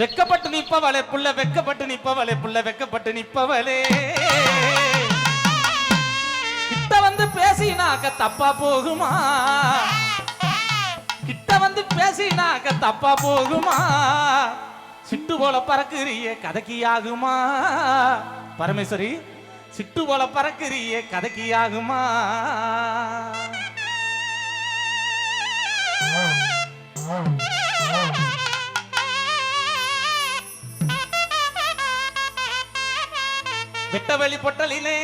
வெக்கப்பட்டு நிப்பவளே புள்ள வெக்கப்பட்டு நிப்பவளே புள்ள வெக்கப்பட்டு நிப்பவளே கிட்ட வந்து பேசினாக்க தப்பா போகுமா? கிட்ட வந்து பேசினாக்க தப்பா போகுமா? சிட்டு போல பறக்குறிய கதக்கி ஆகுமா பரமேஸ்வரி சிட்டு போல பறக்குறிய கதக்கி ஆகுமா வெளிப்பொட்டலிலே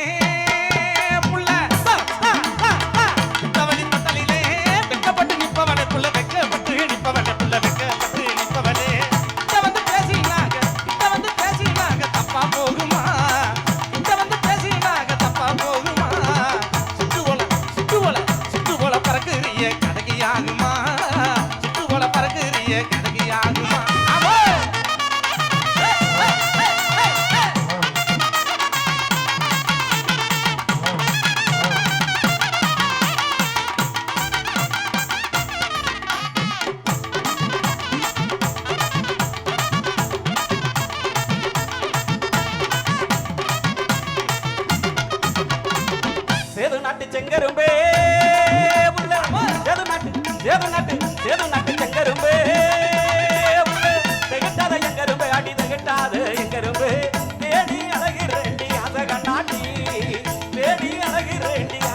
ஆகிறேன்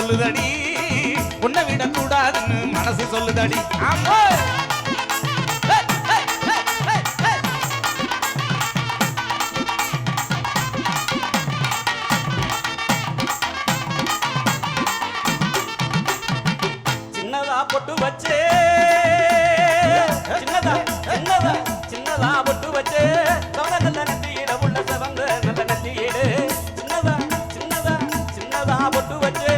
சொல்லுதடி. உன்னை விடக்கூடாதுன்னு மனசு சொல்லுதடி. ஆமா. சின்னதா பொட்டு வச்சே. சின்னதா சின்னதா சின்னதா பொட்டு வச்சே. சின்னதா சின்னதா சின்னதா பொட்டு வச்சு.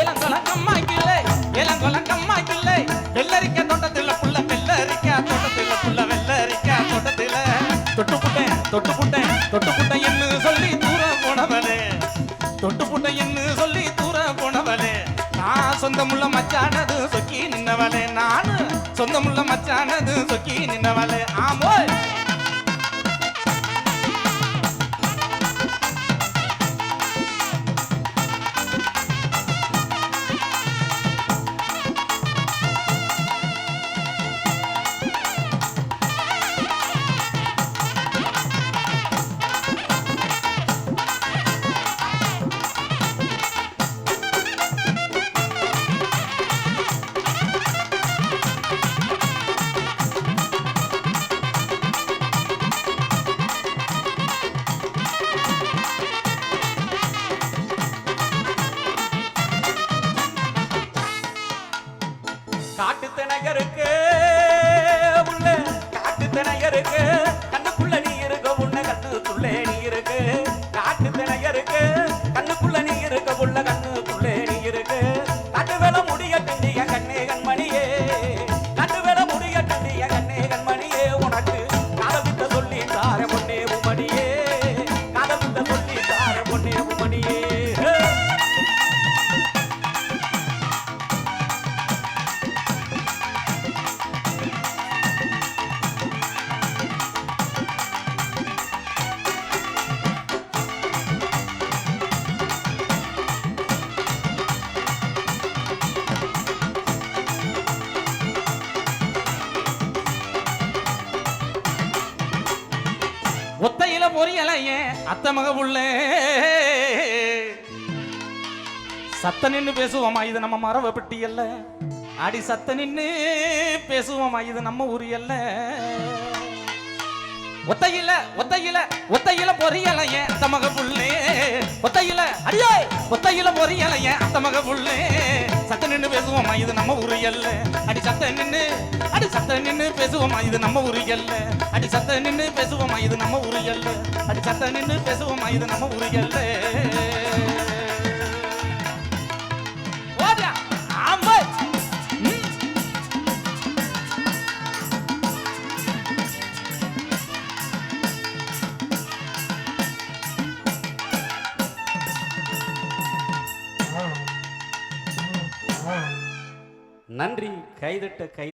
இளங்கொலங்கம்மாக்கில்லை இளங்கொலங்கம்மாக்கில்லை வெள்ளரிக்க தோட்டத்தில் புள்ள வெள்ளரிக்க தோட்டத்தில் புள்ள வெள்ளரிக்க தோட்டத்தில். தொட்டு புட்டேன் தொட்டு புட்டேன் தொட்டு புட்டேன் என்று சொல்லி தூர போனவனே தொட்டு புட்டேன் என்று சொல்லி தூர போனவனே நான் சொந்தமுள்ள மச்சானது சொக்கி நின்னவளே. நான் சொந்தமுள்ள மச்சானது சொக்கி நின்னவளே. ஆமோ காட்டு தினகருக்கு காட்டு தினகருக்கு பொரியல ஏன் அத்த மக புள்ள? சத்த நின்னு பேசுவோமா? இது நம்ம மரவ பெட்டி அல்ல. அடி சத்த நின்னு பேசுவோமா? இது நம்ம உரியல்ல ஒத்தையில ஒத்தையில ஒத்தையில பொரியல ஏன் புள்ளே. ஒத்தையில அடியே! ஒத்தையில பொரியல ஏன் புள்ளே. சத்த நின்று பேசுவோமா இது நம்ம ஊரு அடி சத்த நின்று அடி சத்த நின்று பேசுவோமா இது நம்ம ஊரு அடி சத்த நின்று பேசுவோமா இது நம்ம ஊரு அடி சத்த நின்று பேசுவோமா இது நம்ம ஊரு நன்றி. கைதட்ட கை